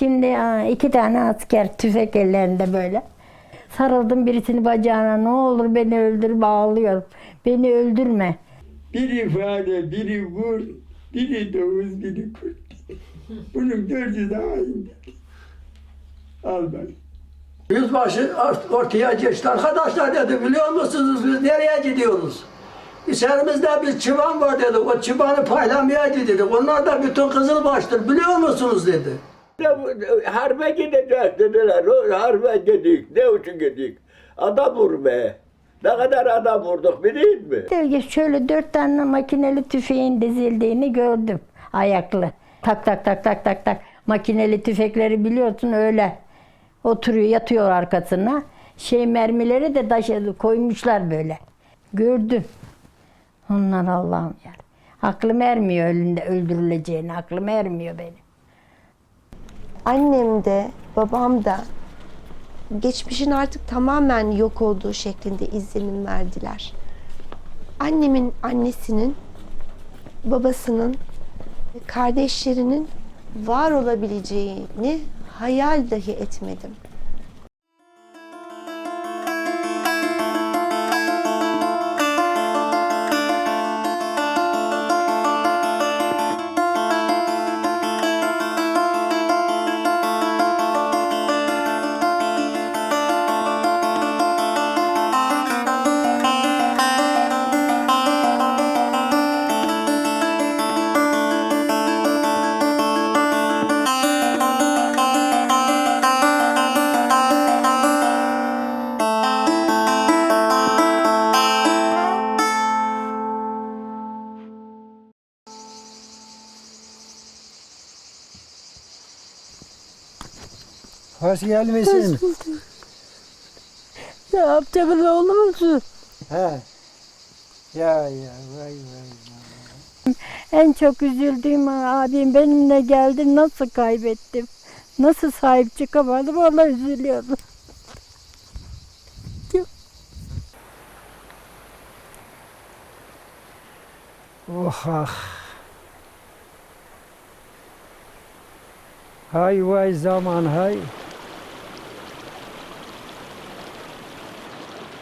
Şimdi iki tane asker tüfek ellerinde böyle. Sarıldım birisini bacağına ne olur beni öldürme ağlıyorum. Beni öldürme. Biri fare, biri vur, biri domuz, biri kurt. Bunun dördü de aynı. Al bak. Yüzbaşı ort- ortaya geçti. Arkadaşlar dedi biliyor musunuz biz nereye gidiyoruz? İçerimizde bir çıban var dedi. O çıbanı paylamaya gidedik. Onlar da bütün kızılbaştır biliyor musunuz dedi. Harbe gideceğiz dediler. Harbe gidik. Ne için gidik? Adam vurmaya. Ne kadar adam vurduk biliyor musun? Dergi şöyle dört tane makineli tüfeğin dizildiğini gördüm. Ayaklı. Tak tak tak tak tak tak. Makineli tüfekleri biliyorsun öyle. Oturuyor yatıyor arkasına. Şey mermileri de taşı koymuşlar böyle. Gördüm. Onlar Allah'ım ya. Aklım ermiyor ölünde öldürüleceğini. Aklım ermiyor benim. Annem de babam da geçmişin artık tamamen yok olduğu şeklinde izlenim verdiler. Annemin annesinin, babasının, kardeşlerinin var olabileceğini hayal dahi etmedim. Hoş gelmişsin. Ne yapacaksın oğlum musun? He. Ya ya vay vay. En çok üzüldüğüm abim benimle geldi. Nasıl kaybettim? Nasıl sahip çıkamadım? Vallahi üzülüyorum. Oh ah. Hay vay zaman hay.